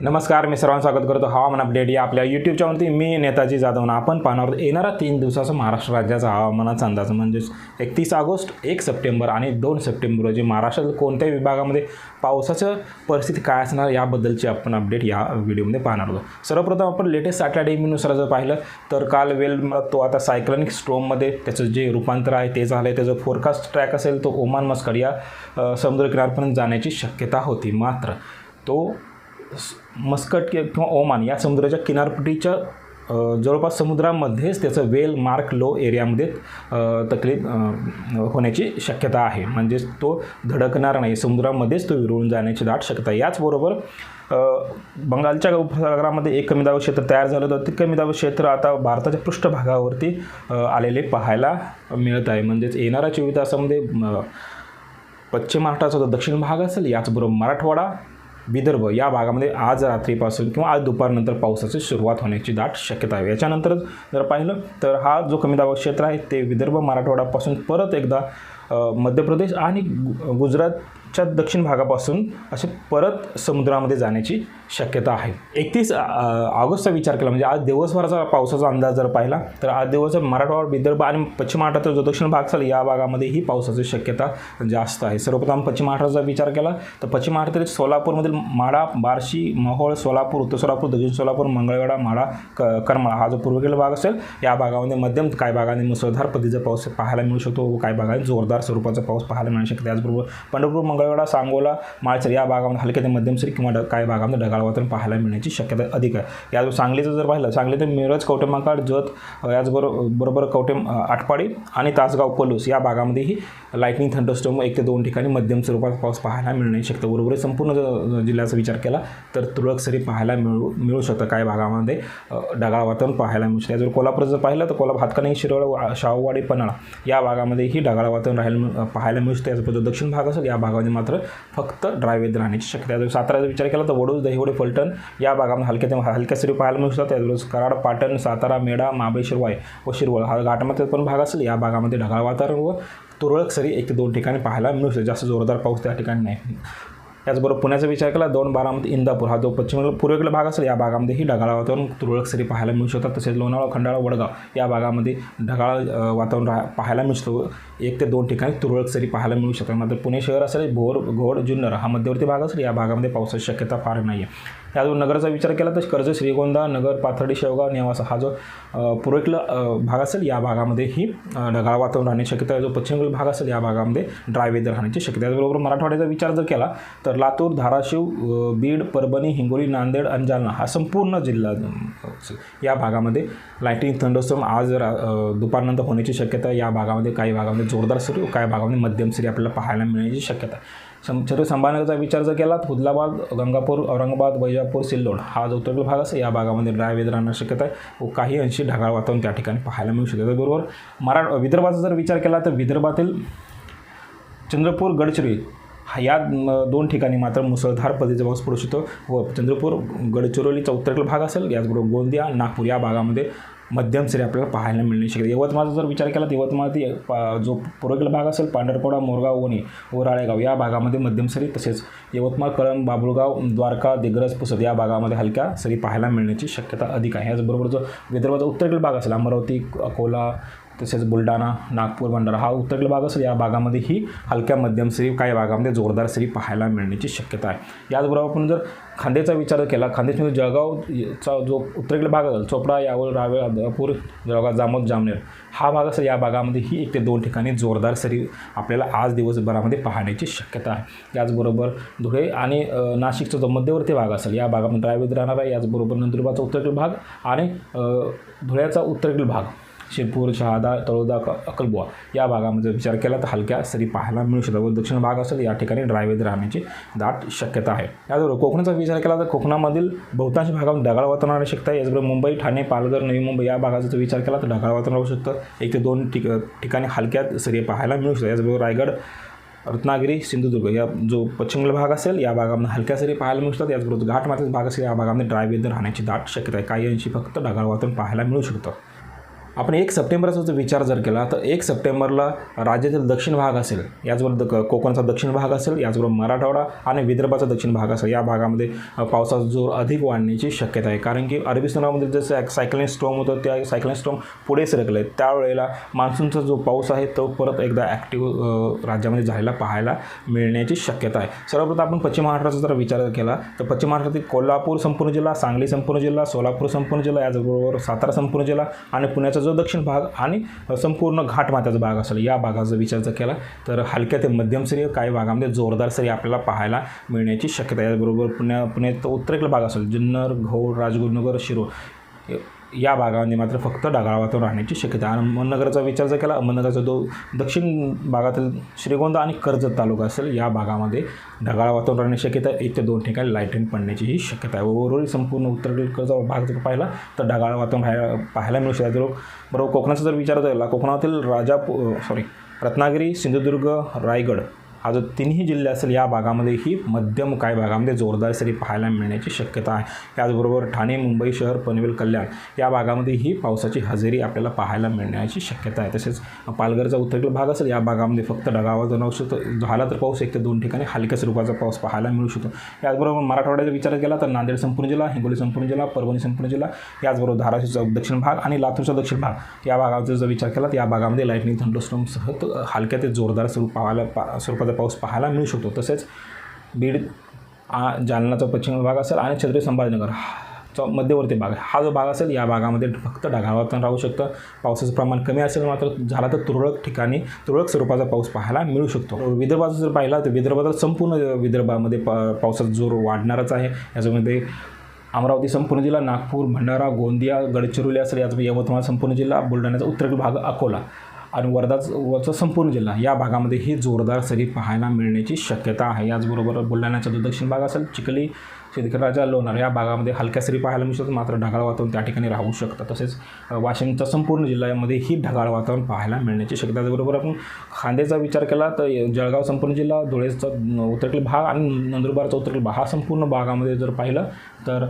नमस्कार मी सर्वांचं स्वागत करतो. हवामान अपडेट या आपल्या यूट्यूब चॅनलवरती मी नेताजी जाधव आपण पाहणार येणारा तीन दिवसाचा महाराष्ट्र राज्याचा हवामानाचा अंदाज. म्हणजेच एकतीस ऑगस्ट एक सप्टेंबर आणि दोन सप्टेंबर रोजी महाराष्ट्रातील कोणत्या विभागामध्ये पावसाचं परिस्थिती काय असणार याबद्दलची आपण अपडेट या व्हिडिओमध्ये पाहणार आहोत. सर्वप्रथम आपण लेटेस्ट सॅटर्डे मीनुसार जर पाहिलं तर काल वेल तो आता सायक्लॉनिक स्ट्रोममध्ये त्याचं जे रूपांतर आहे ते झालं आहे त्याचं फोरकास्ट ट्रॅक असेल तो ओमान मस्कड या समुद्रकिनारपर्यंत जाण्याची शक्यता होती मात्र. तो मस्कट किंवा ओमान या समुद्राच्या किनारपट्टीच्या जवळपास समुद्रामध्येच त्याचं वेल मार्क लो एरियामध्ये तकलीफ होण्याची शक्यता आहे. म्हणजेच तो धडकणार नाही. समुद्रामध्येच तो विरळून जाण्याची दाट शक्यता आहे. याचबरोबर बंगालच्या उपसागरामध्ये एक कमी दाब क्षेत्र तयार झालं होतं. ते कमी दाब क्षेत्र आता भारताच्या पृष्ठभागावरती आलेले पाहायला मिळत आहे. म्हणजेच येणाऱ्या चोवीस तासामध्ये पश्चिम महाराष्ट्राचा जो दक्षिण भाग असेल याचबरोबर मराठवाडा विदर्भ या भागामध्ये आज रात्रीपासून किंवा आज दुपारनंतर पावसाची सुरुवात होण्याची दाट शक्यता आहे. याच्यानंतर जर पाहिलं तर हा जो कमी दाबा क्षेत्र आहे ते विदर्भ मराठवाड्यापासून परत एकदा मध्य प्रदेश आणि गु च्या दक्षिण भागापासून असे परत समुद्रामध्ये जाण्याची शक्यता आहे. एकतीस ऑगस्टचा विचार केला. म्हणजे आज दिवसभराचा पावसाचा अंदाज जर पाहिला तर आज दिवस मराठवाडा विदर्भ आणि पश्चिम महाराष्ट्राचा जो दक्षिण भाग चालेल या भागामध्येही पावसाची शक्यता जास्त आहे. सर्वप्रथम पश्चिम महाराष्ट्राचा विचार केला तर पश्चिम महाराष्ट्रातील सोलापूरमधील माडा बार्शी मोहोळ सोलापूर उत्तर सोलापूर दक्षिण सोलापूर मंगळवेढा माडा क करमाळा हा जो पूर्वेकडील भाग असेल या भागामध्ये मध्यम काही भागाने मुसळधार पद्धतीचा पाऊस पाहायला मिळू शकतो काही भागाने जोरदार स्वरूपाचा पाऊस पाहायला मिळू शकतो. त्याचबरोबर पंढरपूर मंगळवेढा सांगोला माळसर या भागामध्ये हलक्या ते मध्यम सरी किंवा ढ- काही भागामध्ये ढगाळ वातावरण पाहायला मिळण्याची शक्यता अधिक आहे. याच सांगलीचं जर पाहिलं सांगली तर मिरज कवटेमाकाड जत याचबरोबर बरोबर कवटे आटपाडी आणि तासगाव पलूस या भागामध्येही लाईटनिंग थंडरस्टॉर्म एक ते दोन ठिकाणी मध्यम स्वरूपात पाऊस पाहायला मिळण्याची शक्यता. बरोबर संपूर्ण जर जिल्ह्याचा विचार केला तर तुरळक सरी पाहायला मिळू मिळू शकतं. काही भागामध्ये ढगाळ वातावरण पाहायला मिळू शकतं. जर कोल्हापूर जर पाहिलं तर कोल्हापूर हातकाने शिरोळ वा- शाहूवाडी पन्हाळा या भागामध्येही ढगाळ वातावरण राहायला पाहायला मिळू शकतं. याचबरोबर दक्षिण भाग असेल या भागामध्ये मात्र फक्त ड्राय वेदर राहण्याची शक्यता आहे. जर साताऱ्याचा विचार केला तर वडूज दहिवडे फलटण या भागामध्ये हलक्या ते हलक्या सरी पाहायला मिळू शकतात. त्याचबरोबर कराड पाटण सातारा मेढा महाबळेश्वर वाय व शिरवळ हा घाटामध्ये पण भाग असेल. या भागामध्ये ढगाळ वातावरण व तुरळक सरी एक ते दोन ठिकाणी पाहायला मिळू शकते जास्त जोरदार पाऊस त्या ठिकाणी नाही. त्याचबरोबर पुण्याचा विचार केला दोन बारामध्ये इंदापूर हा जो पश्चिम पूर्वेकडील भाग असेल या भागामध्येही ढगाळ वातावरण तुरळक सरी पाहायला मिळू शकतात. तसेच लोणावळा खंडाळा वडगाव या भागामध्ये ढगाळ वातावरण राहा पाहायला मिळतो. एक ते दोन ठिकाणी तुरळक सरी पाहायला मिळू शकतात. मात्र पुणे शहर असेल भोर घोड जुन्नर हा मध्यवर्ती भाग असेल या भागामध्ये पावसाची शक्यता फार नाही आहे त्याचबरोबर नगरचा विचार केला तर कर्ज श्रीगोंदा नगर पाथर्डी शेवगाव नेवासा हा जो पूर्वेकला भाग असेल या भागामध्येही ही ढगाळ वातावरण राहण्याची शक्यता आहे. जो पश्चिम भाग असेल या भागामध्ये ड्राय वेदर राहण्याची शक्यता त्याचबरोबर मराठवाड्याचा विचार जर केला तर लातूर धाराशिव बीड परभणी हिंगोली नांदेड आणि जालना हा संपूर्ण जिल्हा या भागामध्ये लाईटिंग थंडरस्टॉर्म आज रा- दुपारनंतर होण्याची शक्यता या भागामध्ये काही भागामध्ये जोरदार सरी काही भागामध्ये मध्यम सरी आपल्याला पाहायला मिळण्याची शक्यता. आहे सं छत्र संभानगरचा विचार जर केला तर हुदलाबाद गंगापूर औरंगाबाद वैजापूर सिल्लोड हा जो उत्तर भाग असेल या भागामध्ये ड्राय वेदर राहण्याची शक्यता आहे. व काही अंशी ढगाळ वातावरण त्या ठिकाणी पाहायला मिळू शकतं. त्याचबरोबर मरा विदर्भाचा जर विचार केला तर विदर्भातील चंद्रपूर गडचिरोली या दोन ठिकाणी मात्र मुसळधार पद्धतीचा पाऊस पडू शकतो. व चंद्रपूर गडचिरोलीचा उत्तरेकडील भाग असेल याचबरोबर गोंदिया नागपूर या भागामध्ये मध्यम सरी आपल्याला पाहायला मिळणे शकते. यवतमाळचा जर विचार केला तर यवतमाळ ती जो पूर्वेकडील भाग असेल पांढरपोडा मोरगाव वणी व राळेगाव या भागामध्ये मध्यम सरी. तसेच यवतमाळ कळंब बाबुळगाव द्वारका दिग्रज पुसद या भागामध्ये हलक्या सरी पाहायला मिळण्याची शक्यता अधिक आहे. याचबरोबर जो विदर्भाचा उत्तरेकडील भाग असेल अमरावती अकोला तसेच बुलढाणा नागपूर भंडारा हा उत्तरेकडील भाग असेल. या भागामध्येही हलक्या मध्यम सरी काही भागामध्ये जोरदार सरी पाहायला मिळण्याची शक्यता आहे. याचबरोबर आपण जर खांदेचा विचार केला खांदेशमध्ये म्हणजे जळगावचा जो उत्तरेकडील भाग असेल चोपडा यावल रावेळ अदलापूर जळगाव जामोद जामनेर हा भाग असेल या भागामध्येही एक ते दोन ठिकाणी जोरदार सरी आपल्याला आज दिवसभरामध्ये पाहण्याची शक्यता आहे. याचबरोबर धुळे आणि नाशिकचा जो मध्यवर्ती भाग असेल या भागामध्ये ड्रायवेद राहणार आहे. याचबरोबर नंदुरबारचा उत्तरेकडील भाग आणि धुळ्याचा उत्तरेकडील भाग. शिरपूर शहादा तळोदा अकलबुवा या भागामध्ये विचार केला तर हलक्या सरी पाहायला मिळू शकतात. व दक्षिण भाग असेल या ठिकाणी ड्रायवेद राहण्याची दाट शक्यता आहे. याचबरोबर कोकणाचा विचार केला तर कोकणामधील बहुतांश भागामध्ये ढगाळ वातावरण राहू शक्यता याचबरोबर मुंबई ठाणे पालघर नवी मुंबई या भागाचा जर विचार केला तर ढगाळ वातावरण राहू शकतं. एक ते दोन ठिक ठिकाणी हलक्या सरी पाहायला मिळू शकतात. याचबरोबर रायगड रत्नागिरी सिंधुदुर्ग या जो पश्चिम भाग असेल या भागामध्ये हलक्या सरी पाहायला मिळू शकतात. याचबरोबर घाटमाथ्याचा भाग असेल या भागामध्ये ड्राय वेदर राहण्याची दाट शक्यता आहे. काही अंशी फक्त ढगाळ वातावरण पाहायला मिळू शकतं. आपण एक सप्टेंबरचा जर विचार जर केला तर एक सप्टेंबरला राज्यातील दक्षिण भाग असेल याचबरोबर द- कोकणचा दक्षिण भाग असेल याचबरोबर मराठवाडा आणि विदर्भाचा दक्षिण भाग असेल या भागामध्ये पावसाचा जोर अधिक वाढण्याची शक्यता आहे. कारण की अरबी समुद्रामध्ये जसं सायक्लिन स्ट्रॉम होतं त्या सायक्लिन स्ट्रॉम पुढे सरकले त्यावेळेला मान्सूनचा जो पाऊस आहे तो परत एकदा ॲक्टिव्ह राज्यामध्ये झालेला पाहायला मिळण्याची शक्यता आहे. सर्वप्रथम आपण पश्चिम महाराष्ट्राचा जर विचार केला तर पश्चिम महाराष्ट्रातील कोल्हापूर संपूर्ण जिल्हा सांगली संपूर्ण जिल्हा सोलापूर संपूर्ण जिल्हा याचबरोबर सातारा संपूर्ण जिल्हा आणि पुण्याचा जो दक्षिण भाग आणि संपूर्ण घाटमात्याचा भाग असेल या भागाचा विचार जर केला तर हलक्या ते मध्यम सरी काही भागामध्ये जोरदार सरी आपल्याला पाहायला मिळण्याची शक्यता याचबरोबर पुण्या पुण्यात उत्तरेकडे भाग असेल जुन्नर घोड राजगुरुनगर शिरोळ. या भागामध्ये मात्र फक्त ढगाळ वातावरण राहण्याची शक्यता आहे. आणि अहमदनगरचा विचार जर केला अहमदनगरचा जो दक्षिण भागातील श्रीगोंदा आणि कर्जत तालुका असेल या भागामध्ये ढगाळ वातावरण राहण्याची शक्यता एक ते दोन ठिकाणी लाईटनिंग पडण्याचीही शक्यता आहे. उर्वरित संपूर्ण उत्तरेकडचा भाग जर पाहिला तर ढगाळ वातावरण राहायला पाहायला मिळू शकतात लोक बरोबर कोकणाचा जर विचार केला कोकणातील राजापूर सॉरी रत्नागिरी सिंधुदुर्ग रायगड हा जो तिन्ही जिल्हे असेल या भागामध्येही मध्यम काही भागामध्ये जोरदार सरी पाहायला मिळण्याची शक्यता आहे. त्याचबरोबर ठाणे मुंबई शहर पनवेल कल्याण या भागामध्येही पावसाची हजेरी आपल्याला पाहायला मिळण्याची शक्यता आहे. तसेच पालघरचा उत्तरेकडील भाग असेल या भागामध्ये फक्त ढगावर जाणवू शकतो. झाला तर पाऊस एक ते दोन ठिकाणी हलक्या स्वरूपाचा पाऊस पाहायला मिळू शकतो. याचबरोबर मराठवाड्याचा विचार केला तर नांदेड संपूर्ण जिल्हा हिंगोली संपूर्ण जिल्हा परभणी संपूर्ण जिल्हा याचबरोबर धाराशिवचा दक्षिण भाग आणि लातूरचा दक्षिण भाग. या भागाचा जर विचार केला तर या भागामध्ये लाईटनिंग थंडोस्टॉमसह हलक्या ते जोरदार स्वरूप पाहायला पा प्रकारचा पाऊस पाहायला मिळू शकतो. तसेच बीड आ जालनाचा पश्चिम भाग असेल आणि छत्रपती संभाजीनगर चा मध्यवर्ती भाग. हा जो भाग असेल या भागामध्ये फक्त ढगाळ वातावरण राहू शकतं. पावसाचं प्रमाण कमी असेल मात्र झाला तर तुरळक ठिकाणी तुरळक स्वरूपाचा पाऊस पाहायला मिळू शकतो. विदर्भाचा जर पाहिला तर विदर्भात संपूर्ण विदर्भामध्ये पा पावसाचा जोर वाढणारच आहे. याच्यामध्ये अमरावती संपूर्ण जिल्हा नागपूर भंडारा गोंदिया गडचिरोली असेल याच यवतमाळ संपूर्ण जिल्हा बुलढाण्याचा उत्तर भाग अकोला. आणि वर्धाच वरचा संपूर्ण जिल्हा या भागामध्ये ही जोरदार सरी पाहायला मिळण्याची शक्यता आहे. याचबरोबर बुलढाण्याचा जो दक्षिण भाग असेल चिखली शेतकऱ्याच्या लोणार या भागामध्ये हलक्या सरी पाहायला मिळू शकतात मात्र ढगाळ वातावरण त्या ठिकाणी राहू शकतं. तसेच वाशिमचा संपूर्ण जिल्ह्यामध्ये ही ढगाळ वातावरण पाहायला मिळण्याची शक्यता त्याचबरोबर आपण खांद्याचा विचार केला तर जळगाव संपूर्ण जिल्हा धुळेचा उत्तरेकडील भाग आणि नंदुरबारचा उत्तरेकडील भाग हा संपूर्ण भागामध्ये जर पाहिलं तर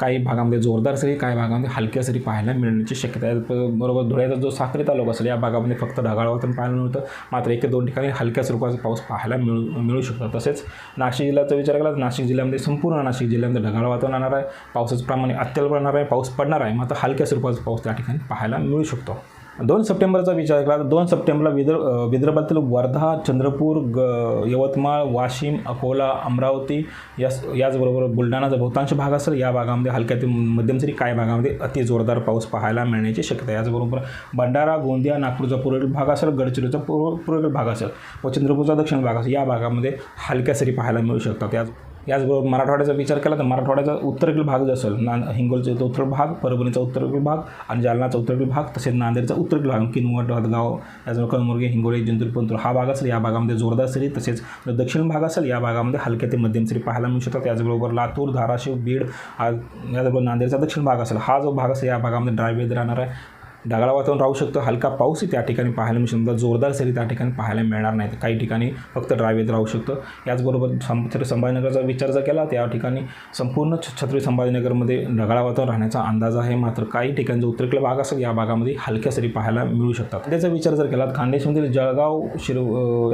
काही भागामध्ये जोरदार सरी काही भागामध्ये हलक्या सरी पाहायला मिळण्याची शक्यता आहे. बरोबर धुळ्याचा जो साखरे तालुका असेल या भागामध्ये फक्त ढगाळ वातावरण पाहायला मिळतं. मात्र एक दोन ठिकाणी हलक्या स्वरूपाचा पाऊस पाहायला मिळू मिळू शकतो. तसेच नाशिक जिल्ह्याचा विचार केला तर नाशिक जिल्ह्यामध्ये संपूर्ण नाशिक जिल्ह्यामध्ये ढगाळ वातावरण राहणार आहे. पावसाचं प्रमाण अत्यल्प राहणार आहे. पाऊस पडणार आहे. मात्र हलक्या स्वरूपाचा पाऊस त्या ठिकाणी पाहायला मिळू शकतो. दोन सप्टेंबरचा विचार केला तर दोन सप्टेंबरला विदर्भ विदर्भातील वर्धा चंद्रपूर ग यवतमाळ वाशिम अकोला अमरावती याच याचबरोबर बुलढाणाचा बहुतांश भाग असेल या भागामध्ये हलक्या ते मध्यम सरी काही भागामध्ये अति जोरदार पाऊस पाहायला मिळण्याची शक्यता आहे. याचबरोबर भंडारा गोंदिया नागपूरचा पूर्वेकडील भाग असेल गडचिरोलीचा पूर्व पूर्वेकडील भाग असेल व चंद्रपूरचा दक्षिण भाग असेल या भागामध्ये हलक्या सरी पाहायला मिळू शकतात. याच याचबरोबर मराठवाड्याचा विचार केला तर मराठवाड्याचा उत्तरेकडील भाग जो असेल ना हिंगोलचा उत्तर भाग परभणीचा उत्तरेकडील भाग आणि जालनाचा उत्तरेकडील भाग तसेच नांदेडचा उत्तरेकडील भाग किनवट हदगाव याचबरोबर कलमुर्गी हिंगोली जिंतूर पंतूर हा भाग असेल या भागामध्ये जोरदार सरी तसेच दक्षिण भाग असेल या भागामध्ये हलक्या ते मध्यम सरी पाहायला मिळू शकतात. याचबरोबर लातूर धाराशिव बीड याचबरोबर नांदेडचा दक्षिण भाग असेल हा जो भाग असेल या भागामध्ये ड्राय राहणार आहे. ढगाळ वातावरण राहू शकतं. हलका पाऊसही त्या ठिकाणी पाहायला मिळू शकतो. जोरदार सरी त्या ठिकाणी पाहायला मिळणार नाहीत. काही ठिकाणी फक्त ड्रायवेत राहू शकतं. याचबरोबर सं संभाजीनगरचा विचार जर केला त्या ठिकाणी संपूर्ण छ- छत्रपती संभाजीनगरमध्ये ढगाळ वातावरण राहण्याचा अंदाज आहे. मात्र काही ठिकाणी जो उत्तरेकडील भाग असेल या भागामध्ये हलक्या सरी पाहायला मिळू शकतात. त्याचा विचार जर केला तर खानदेशमधील जळगाव शिर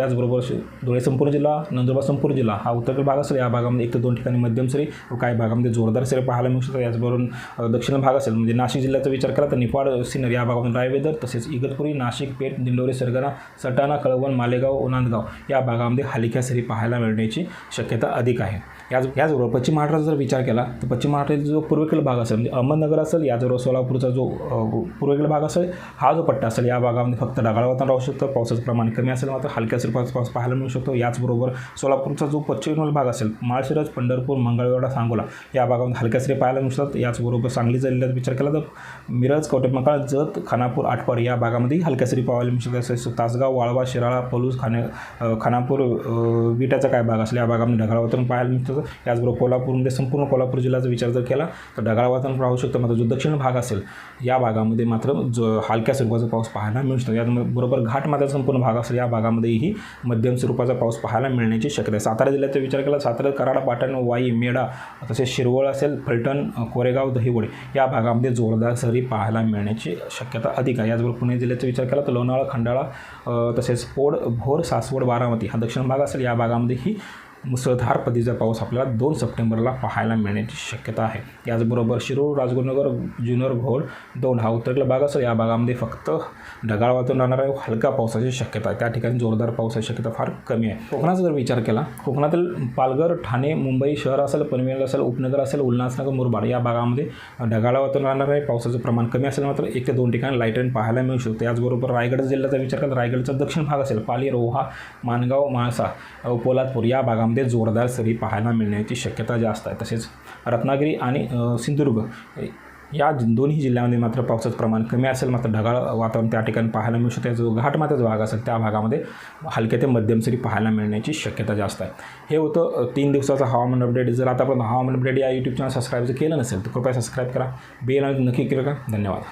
याचबरोबर धुळे संपूर्ण जिल्हा नंदुरबार संपूर्ण जिल्हा हा उत्तरेकडे भाग असेल या भागामध्ये एक ते दोन ठिकाणी मध्यम सरी व काही भागामध्ये जोरदार सरी पाहायला मिळू शकतात. याचबरोबर दक्षिण भाग असेल म्हणजे नाशिक जिल्ह्याचा विचार केला तर निफाड सिन्नर या या भागातून रायवेदर तसेच इगतपुरी नाशिक पेठ दिंडोरी सरगना सटाणा कळवण मालेगाव नांदगाव या भागामध्ये हलक्या सरी पाहायला मिळण्याची शक्यता अधिक आहे. याच याचबरोबर पश्चिम महाराष्ट्राचा जर विचार केला तर पश्चिम महाराष्ट्राचा जो पूर्वेकडील भाग असेल म्हणजे अहमदनगर असेल याचबरोबर सोलापूरचा जो पूर्वेकडील भाग असेल हा जो पट्टा असेल या भागामध्ये फक्त ढगाळ वातावरण राहू शकतं पावसाचं प्रमाण कमी असेल मात्र हलक्या स्वरूपाचा पाऊस पाहायला मिळू शकतो. याचबरोबर सोलापूरचा जो पश्चिम भाग असेल माळशिरज पंढरपूर मंगळवेढा सांगोला या भागामध्ये हलक्या सरी पाहायला मिळू शकतात. याचबरोबर सांगली जिल्ह्यात विचार केला तर मिरज कवटेमकाळ जत खानापूर आटपाड या भागामध्ये हलक्या सरी पाहायला मिळू शकतात. तासगाव वाळवा शिराळा पलूस खाने खानापूर विटाचा विट्याचा काय भाग असेल या भागामध्ये ढगाळ वातावरण पाहायला मिळतं याचबरोबर कोल्हापूरमध्ये संपूर्ण कोल्हापूर जिल्ह्याचा विचार जर केला तर ढगाळ वातावरण राहू शकतं मात्र जो दक्षिण भाग असेल या भागामध्ये मात्र जो हलक्या स्वरूपाचा पाऊस पाहायला मिळू शकतो याबरोबर घाटमाथ्याचा संपूर्ण भाग असेल या भागामध्येही मध्यम स्वरूपाचा पाऊस पाहायला मिळण्याची शक्यता आहे. सातारा जिल्ह्याचा विचार केला सातारा कराड पाटण वाई मेढा तसेच शिरवळ असेल फलटण कोरेगाव दहिवडे या भागामध्ये जोरदार सरी पाहायला मिळण्याची शक्यता अधिक आहे. याचबरोबर पुणे जिल्ह्याचा विचार केला तर लोणावळा खंडाळा तसेच पोड भोर सासवड बारामती हा दक्षिण भाग असेल या भागामध्येही मुसळधार पदीचा पाऊस आपल्याला दोन सप्टेंबरला पाहायला मिळण्याची शक्यता आहे. याचबरोबर शिरूर राजगुरुनगर जुनर घोड दोन हा उत्तरेला भाग असेल या भागामध्ये फक्त ढगाळ वातावरण राहणार आहे. हलका पावसाची शक्यता आहे. त्या ठिकाणी जोरदार पावसाची शक्यता फार कमी आहे. कोकणाचा जर विचार केला कोकणातील पालघर ठाणे मुंबई शहर असेल पनवेल असेल उपनगर असेल उल्हासनगर मुरबाड या भागामध्ये ढगाळ वातावरण राहणार आहे. पावसाचं प्रमाण कमी असेल मात्र एक ते दोन ठिकाणी लाइट रेन पाहायला मिळू शकतो. याचबरोबर रायगड जिल्ह्याचा विचार केला तर रायगडचा दक्षिण भाग असेल पाली रोहा माणगाव माळसा पोलादपूर या भागामध्ये जोरदार सरी पाहायला मिळण्याची शक्यता जास्त आहे. तसेच रत्नागिरी आणि सिंधुदुर्ग या दोन्ही जिल्ह्यामध्ये मात्र पावसाचं प्रमाण कमी असेल मात्र ढगाळ वातावरण त्या ठिकाणी पाहायला मिळू शकते. जो घाटमाथ्याचा भाग असेल त्या भागामध्ये हलक्या ते मध्यम सरी पाहायला मिळण्याची शक्यता जास्त आहे. हे होतं तीन दिवसाचं हवामान अपडेट जर आतापर्यंत हवामान अपडेट या यूट्यूब चॅनल सबस्क्राईब जर केलं नसेल तर कृपया सबस्क्राईब करा. बेल नक्की करा. का धन्यवाद.